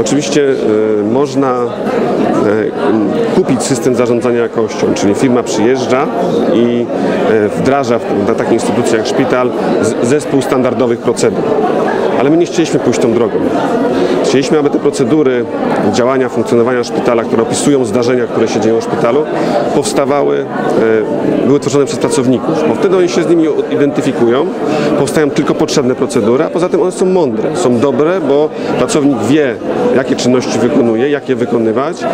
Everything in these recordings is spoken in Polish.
Oczywiście e, można e, kupić system zarządzania jakością, czyli firma przyjeżdża i e, wdraża na takiej instytucji jak szpital zespół standardowych procedur. Ale my nie chcieliśmy pójść tą drogą. Chcieliśmy, aby te procedury działania, funkcjonowania szpitala, które opisują zdarzenia, które się dzieją w szpitalu, powstawały, e, były tworzone przez pracowników, bo wtedy oni się z nimi identyfikują, powstają tylko potrzebne procedury, a poza tym one są mądre, są dobre, bo pracownik wie, jakie czynności wykonuje, jak je wykonywać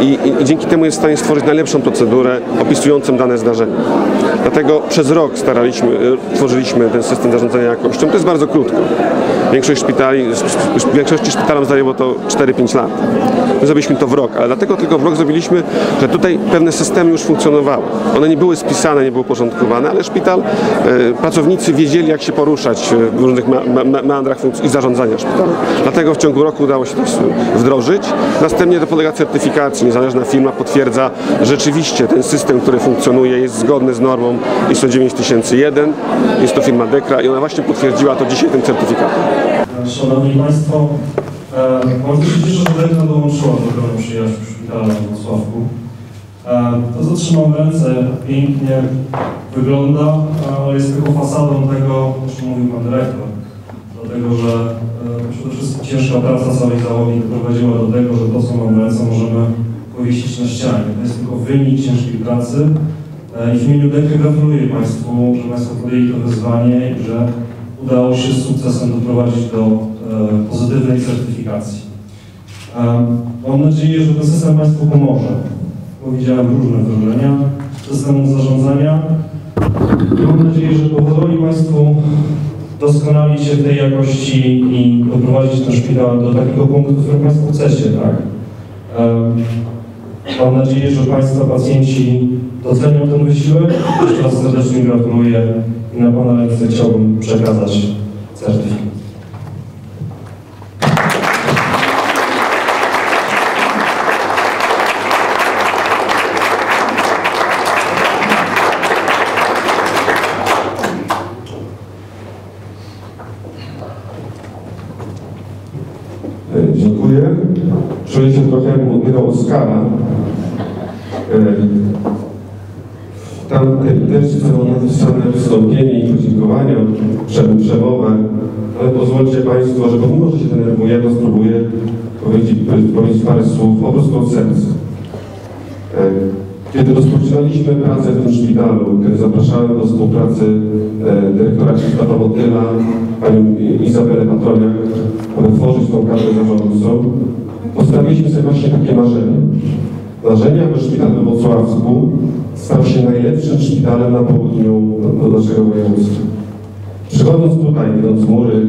i, i, i dzięki temu jest w stanie stworzyć najlepszą procedurę opisującą dane zdarzenie. Dlatego przez rok staraliśmy, e, tworzyliśmy ten system zarządzania jakością. To jest bardzo krótko. Większość szpitali, w większości szpitalom zajęło to 4-5 lat. My zrobiliśmy to w rok, ale dlatego tylko w rok zrobiliśmy, że tutaj pewne systemy już funkcjonowały. One nie były spisane, nie były uporządkowane, ale szpital, e, pracownicy wiedzieli jak się poruszać e, w różnych me, me, me- meandrach i zarządzania szpitalem. Dlatego w ciągu roku udało się to wdrożyć. Następnie to podlega certyfikacji. Niezależna firma potwierdza, że rzeczywiście ten system, który funkcjonuje jest zgodny z normą ISO 9001. Jest to firma Dekra i ona właśnie potwierdziła to dzisiaj tym certyfikatem. Szanowni Państwo, e, bardzo się cieszę, że Dekra dołączyła do grona przyjaciół szpitala w Wrocławku. E, to, co trzymam w ręce, pięknie wygląda, ale jest tylko fasadą tego, o czym mówił Pan Dyrektor. Dlatego, że e, przede wszystkim ciężka praca całej załogi doprowadziła do tego, że to, co mam ręce, możemy powiesić na ścianie. To jest tylko wynik ciężkiej pracy. E, I w imieniu Dekry gratuluję Państwu, że Państwo podjęli to wyzwanie i że udało się z sukcesem doprowadzić do e, pozytywnej certyfikacji. E, mam nadzieję, że ten system Państwu pomoże. Powiedziałem różne wrażenia systemu zarządzania. I mam nadzieję, że pozwoli Państwu doskonalić się w tej jakości i doprowadzić ten szpital do takiego punktu, w którym Państwo chcecie, tak? E, Mam nadzieję, że Państwa pacjenci docenią ten wysiłek. Jeszcze raz serdecznie gratuluję i na Pana ręce chciałbym przekazać certyfikat. Dziękuję. Czuję się trochę jak Oscara. E, Tam te- też są napisane wystąpienie i podziękowania, prze- przemowę, ale pozwólcie Państwo, że pomimo, że się denerwuję, to spróbuję powiedzieć, powiedzieć parę słów po prostu od serca. Kiedy rozpoczynaliśmy pracę w tym szpitalu, kiedy zapraszałem do współpracy e, dyrektora Krzysztofa Motyla, panią Izabelę Patroniak, aby tworzyć tą kadrę zarządcą, postawiliśmy sobie właśnie takie marzenie. Marzenie, aby szpital we Wrocławsku stał się najlepszym szpitalem na południu naszego województwa. Przychodząc tutaj, widząc mury,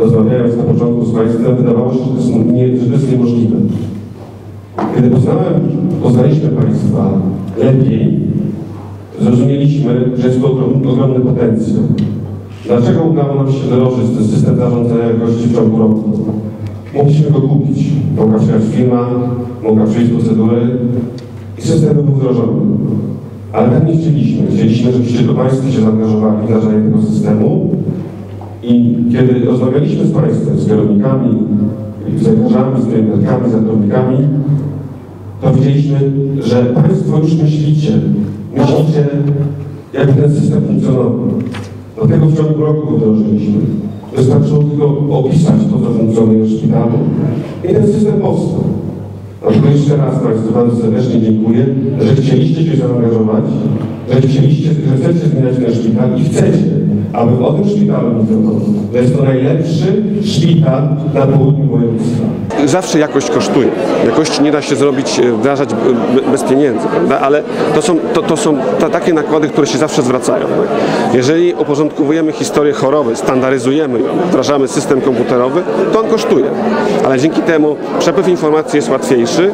rozmawiając na początku z Państwem, wydawało się, że jest, że to jest niemożliwe. Kiedy poznałem, poznaliśmy Państwa lepiej, zrozumieliśmy, że jest to ogrom- ogromny potencjał. Dlaczego udało nam się wdrożyć ten system zarządzania jakości w ciągu roku? Mogliśmy go kupić. Mogła przyjechać firma, mogła przyjść procedury i system był wdrożony. Ale tak nie chcieliśmy. Chcieliśmy, żebyście to Państwo się zaangażowali w wdrażanie tego systemu i kiedy rozmawialiśmy z Państwem, z kierownikami, z lekarzami, z pielęgniarkami, z zatrudnikami, to widzieliśmy, że Państwo już myślicie, myślicie, jak ten system funkcjonował. Dlatego w ciągu roku wdrożyliśmy. Wystarczyło tylko opisać to, co funkcjonuje w szpitalu i ten system powstał. Dlatego jeszcze raz Państwu bardzo serdecznie dziękuję, że chcieliście się zaangażować, że chcieliście, że chcecie zmieniać ten szpital i chcecie, aby o tym szpitalu mówiono. Jest to najlepszy szpital na południu województwa. zawsze jakość kosztuje. Jakości nie da się zrobić, e, wdrażać b- bez pieniędzy, prawda? ale to są, to, to są ta, takie nakłady, które się zawsze zwracają. Tak? Jeżeli uporządkowujemy historię choroby, standaryzujemy ją, wdrażamy system komputerowy, to on kosztuje. Ale dzięki temu przepływ informacji jest łatwiejszy,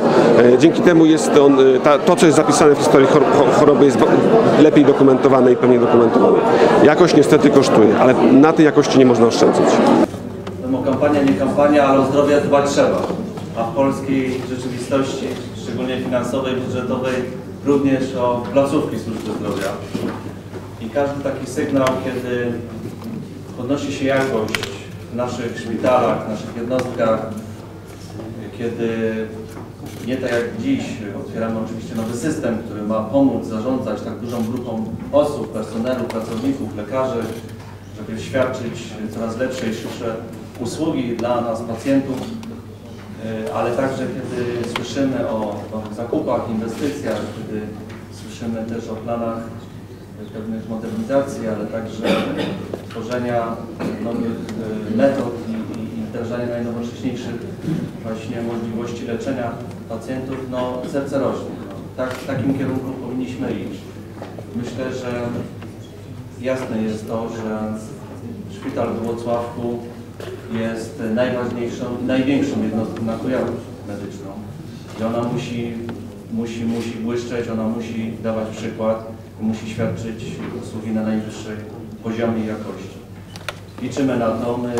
e, dzięki temu jest on, e, ta, to, co jest zapisane w historii chor- cho- choroby jest lepiej dokumentowane i pewnie dokumentowane. Jakość niestety kosztuje, ale na tej jakości nie można oszczędzać. Wiadomo, kampania, nie kampania, ale o zdrowie dbać trzeba. A w polskiej rzeczywistości, szczególnie finansowej, budżetowej, również o placówki służby zdrowia. I każdy taki sygnał, kiedy podnosi się jakość w naszych szpitalach, w naszych jednostkach, kiedy nie tak jak dziś otwieramy oczywiście nowy system, który ma pomóc zarządzać tak dużą grupą osób, personelu, pracowników, lekarzy, żeby świadczyć coraz lepsze i szybsze usługi dla nas, pacjentów, Y, ale także kiedy słyszymy o nowych zakupach, inwestycjach, kiedy słyszymy też o planach pewnych modernizacji, ale także tworzenia nowych y, metod i, i wdrażania najnowocześniejszych właśnie możliwości leczenia pacjentów, no serce rośnie. No, tak, w takim kierunku powinniśmy iść. Myślę, że jasne jest to, że szpital w Włocławku jest najważniejszą, największą jednostką na Kujawie medyczną. I ona musi, musi, musi błyszczeć, ona musi dawać przykład i musi świadczyć usługi na najwyższej poziomie i jakości. Liczymy na to, my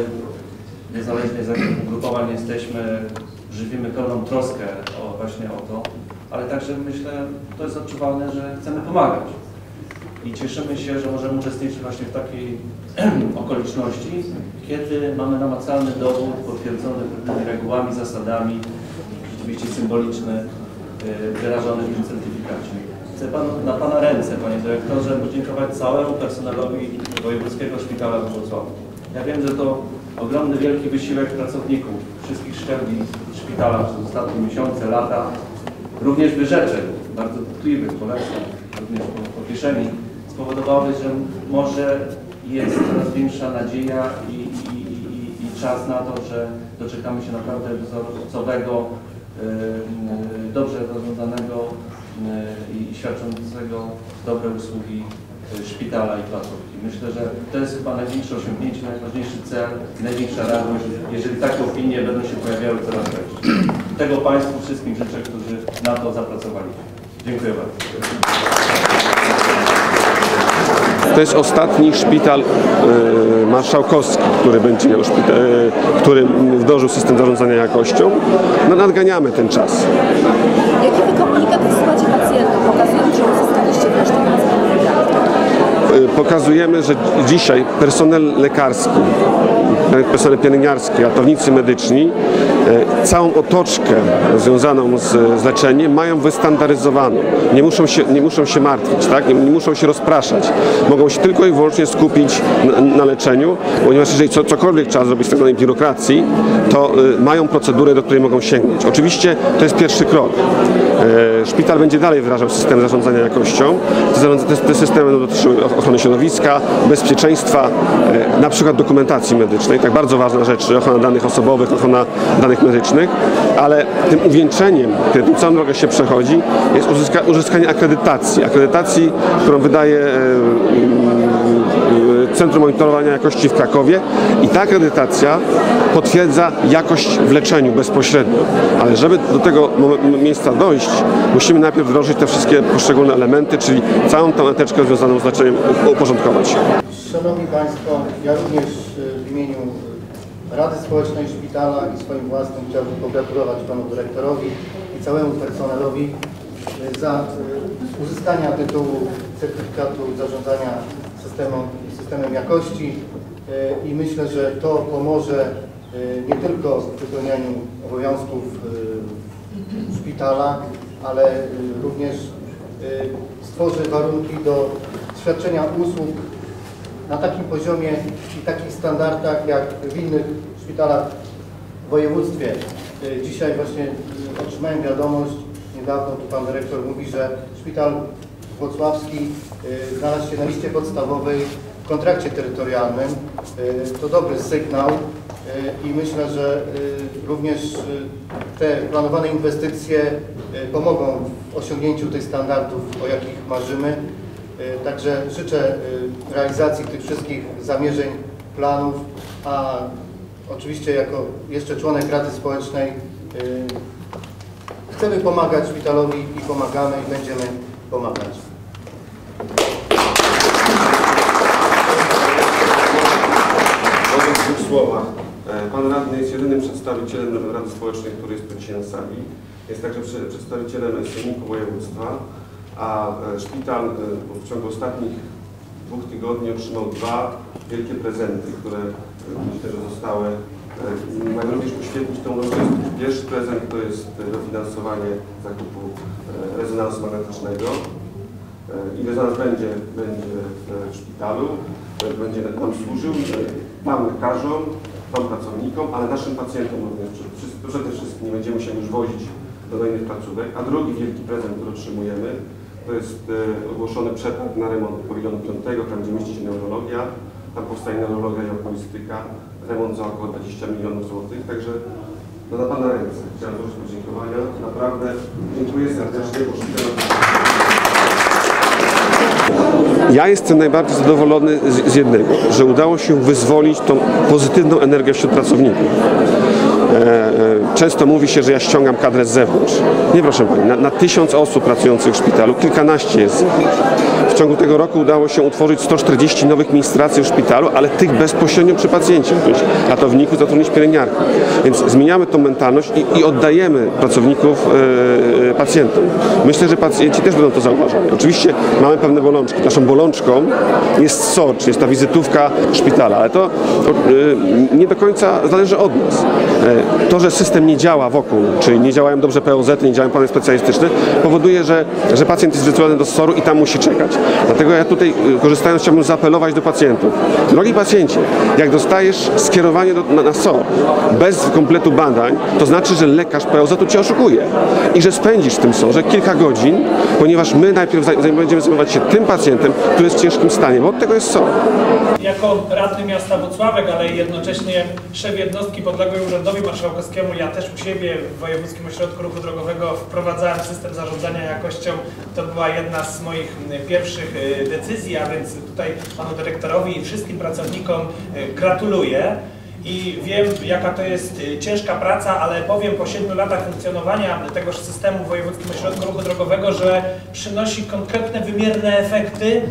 niezależnie z jakich ugrupowań jesteśmy, żywimy pełną troskę o, właśnie o to, ale także myślę, to jest odczuwalne, że chcemy pomagać. I cieszymy się, że możemy uczestniczyć właśnie w takiej okoliczności, kiedy mamy namacalny dowód potwierdzony pewnymi regułami, zasadami, rzeczywiście symboliczny, yy, wyrażony w tym certyfikacie. Chcę panu, na Pana ręce, Panie Dyrektorze, podziękować całemu personelowi Wojewódzkiego Szpitala w Wrocławiu. Ja wiem, że to ogromny, wielki wysiłek pracowników wszystkich szczebli szpitala przez ostatnie miesiące, lata, również wyrzeczeń, bardzo tkliwych, polecam, również po, po kieszeni, spowodowały, że może jest coraz większa nadzieja i, i, i, i czas na to, że doczekamy się naprawdę wzorcowego, yy, dobrze rozwiązanego yy, i świadczącego dobre usługi szpitala i placówki. Myślę, że to jest chyba największe osiągnięcie, najważniejszy cel i największa radość, jeżeli takie opinie będą się pojawiały coraz częściej. Tego Państwu wszystkim życzę, którzy na to zapracowali. Dziękuję bardzo. To jest ostatni szpital e, marszałkowski, który będzie miał szpital, e, który wdrożył system zarządzania jakością. No, nadganiamy ten czas. Jaki wy komunikat wysyłacie pacjentom, pokazując, że uzyskaliście wreszcie pracę E, Pokazujemy, że dzisiaj personel lekarski, personel pielęgniarski, ratownicy medyczni e, całą otoczkę związaną z, z leczeniem mają wystandaryzowaną. Nie muszą się, nie muszą się martwić, tak? nie, nie muszą się rozpraszać. Mogą się tylko i wyłącznie skupić na, na leczeniu, ponieważ jeżeli co, cokolwiek trzeba zrobić z tak zwanej biurokracji, to y, mają procedurę, do której mogą sięgnąć. Oczywiście to jest pierwszy krok. E, Szpital będzie dalej wdrażał system zarządzania jakością. Te, systemy będą dotyczyły ochrony środowiska, bezpieczeństwa, e, na przykład dokumentacji medycznej, tak bardzo ważna rzecz, ochrona danych osobowych, ochrona danych medycznych, ale tym uwieńczeniem, kiedy tą całą drogę się przechodzi, jest uzyska, uzyskanie akredytacji. Akredytacji, którą wydaje e, mm, Centrum Monitorowania Jakości w Krakowie i ta akredytacja potwierdza jakość w leczeniu bezpośrednio. Ale żeby do tego miejsca dojść, musimy najpierw wdrożyć te wszystkie poszczególne elementy, czyli całą tą eteczkę związaną z leczeniem uporządkować. Szanowni Państwo, ja również y, w imieniu Rady Społecznej Szpitala i swoim własnym chciałbym pogratulować Panu Dyrektorowi i całemu personelowi y, za y, uzyskania tytułu certyfikatu zarządzania systemem, systemem jakości. I myślę, że to pomoże nie tylko w wypełnianiu obowiązków szpitala, ale również stworzy warunki do świadczenia usług na takim poziomie i takich standardach jak w innych szpitalach w województwie. Y, Dzisiaj właśnie otrzymałem wiadomość, niedawno tu pan dyrektor mówi, że szpital włocławski y, znalazł się na liście podstawowej w kontrakcie terytorialnym. Y, To dobry sygnał i myślę, że również te planowane inwestycje pomogą w osiągnięciu tych standardów, o jakich marzymy. Y, Także życzę y, realizacji tych wszystkich zamierzeń, planów, a oczywiście jako jeszcze członek Rady Społecznej y, chcemy pomagać szpitalowi i pomagamy i będziemy pomagać. W dwóch słowach. E, Pan radny jest jedynym przedstawicielem Rady Społecznej, który jest tu dzisiaj na sali. Jest także prze- przedstawicielem Sejmiku Województwa, a e, szpital e, w ciągu ostatnich dwóch tygodni otrzymał dwa wielkie prezenty, które e, myślę, że zostały Mają również tą uroczystość. Pierwszy prezent to jest dofinansowanie zakupu rezonansu magnetycznego. I rezonans będzie, będzie w szpitalu, będzie nam służył, Wam lekarzom, Wam pracownikom, ale naszym pacjentom również. Przede wszystkim nie będziemy się już wozić do innych placówek. A drugi wielki prezent, który otrzymujemy, to jest e, ogłoszony przetarg na remont pawilonu 5, tam gdzie mieści się neurologia. Tam powstaje neurologia i okulistyka, remont za około 20 milionów złotych, także no na Pana ręce chciałem złożyć podziękowania. Naprawdę dziękuję serdecznie. Ja jestem najbardziej zadowolony z, z jednego, że udało się wyzwolić tą pozytywną energię wśród pracowników. E, e, Często mówi się, że ja ściągam kadrę z zewnątrz. Nie proszę Pani, na, na tysiąc osób pracujących w szpitalu, kilkanaście jest. W ciągu tego roku udało się utworzyć 140 nowych miejsc pracy w szpitalu, ale tych bezpośrednio przy pacjencie, ratowników, zatrudnić pielęgniarki. Więc zmieniamy tą mentalność i, i oddajemy pracowników e, e, pacjentom. Myślę, że pacjenci też będą to zauważali. Oczywiście mamy pewne bolączki. Naszą bolączką jest SOR, czyli jest ta wizytówka szpitala, ale to e, nie do końca zależy od nas. To, że system nie działa wokół, czyli nie działają dobrze POZ, nie działają plany specjalistyczne, powoduje, że, że pacjent jest wysyłany do SOR-u i tam musi czekać. Dlatego ja tutaj e, korzystając chciałbym zaapelować do pacjentów. Drogi pacjencie, jak dostajesz skierowanie do, na, na SOR bez kompletu badań, to znaczy, że lekarz POZ-u cię oszukuje i że spędzisz w tym SOR-ze kilka godzin, ponieważ my najpierw będziemy zajmować się tym pacjentem, który jest w ciężkim stanie, bo od tego jest SOR. Jako radny miasta Włocławek, ale jednocześnie szef jednostki podległej urzędowi marszałkowskiemu, ja też u siebie w Wojewódzkim Ośrodku Ruchu Drogowego wprowadzałem system zarządzania jakością. To była jedna z moich pierwszych y, decyzji, a więc tutaj panu dyrektorowi i wszystkim pracownikom y, gratuluję. I wiem, jaka to jest y, ciężka praca, ale powiem po 7 latach funkcjonowania tegoż systemu w Wojewódzkim Ośrodku Ruchu Drogowego, że przynosi konkretne, wymierne efekty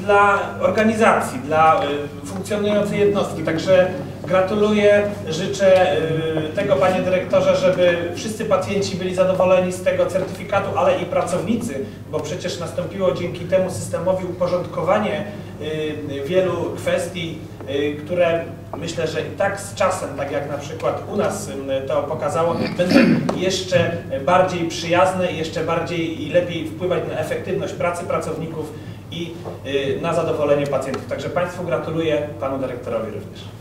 dla organizacji, dla funkcjonującej jednostki. Także gratuluję, życzę y, tego panie dyrektorze, żeby wszyscy pacjenci byli zadowoleni z tego certyfikatu, ale i pracownicy, bo przecież nastąpiło dzięki temu systemowi uporządkowanie y, wielu kwestii, y, które myślę, że i tak z czasem, tak jak na przykład u nas y, to pokazało, będą jeszcze bardziej przyjazne jeszcze bardziej i lepiej wpływać na efektywność pracy pracowników i y, na zadowolenie pacjentów. Także Państwu gratuluję, Panu Dyrektorowi również.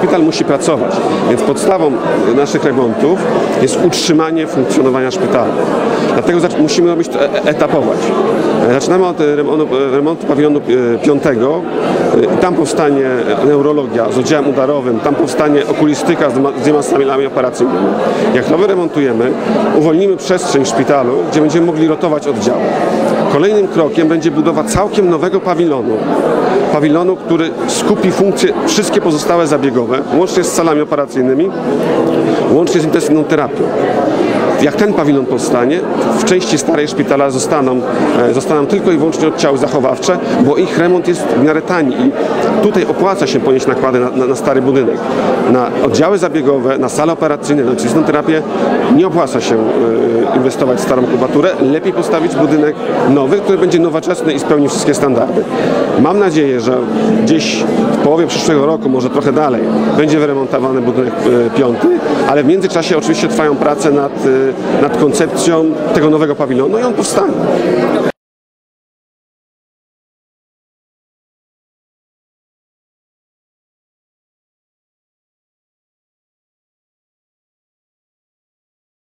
Szpital musi pracować, więc podstawą naszych remontów jest utrzymanie funkcjonowania szpitala. Dlatego musimy robić to e- etapować. E, Zaczynamy od e, remontu, e, pawilonu e, piątego. E, Tam powstanie neurologia z oddziałem udarowym, tam powstanie okulistyka z dwiema salami operacyjnymi. Jak to wyremontujemy, uwolnimy przestrzeń w szpitalu, gdzie będziemy mogli rotować oddziały. Kolejnym krokiem będzie budowa całkiem nowego pawilonu. Pawilonu, który skupi funkcje wszystkie pozostałe zabiegowe, łącznie z salami operacyjnymi, łącznie z intensywną terapią. Jak ten pawilon powstanie, w części starej szpitala zostaną, e, zostaną tylko i wyłącznie oddziały zachowawcze, bo ich remont jest w miarę tani i tutaj opłaca się ponieść nakłady na, na, na stary budynek. Na oddziały zabiegowe, na sale operacyjne, na intensywną terapię nie opłaca się e, inwestować w starą kubaturę. Lepiej postawić budynek nowy, który będzie nowoczesny i spełni wszystkie standardy. Mam nadzieję, że gdzieś w połowie przyszłego roku, może trochę dalej, będzie wyremontowany budynek e, piąty, ale w międzyczasie oczywiście trwają prace nad, e, nad koncepcją tego nowego pawilonu i on powstanie.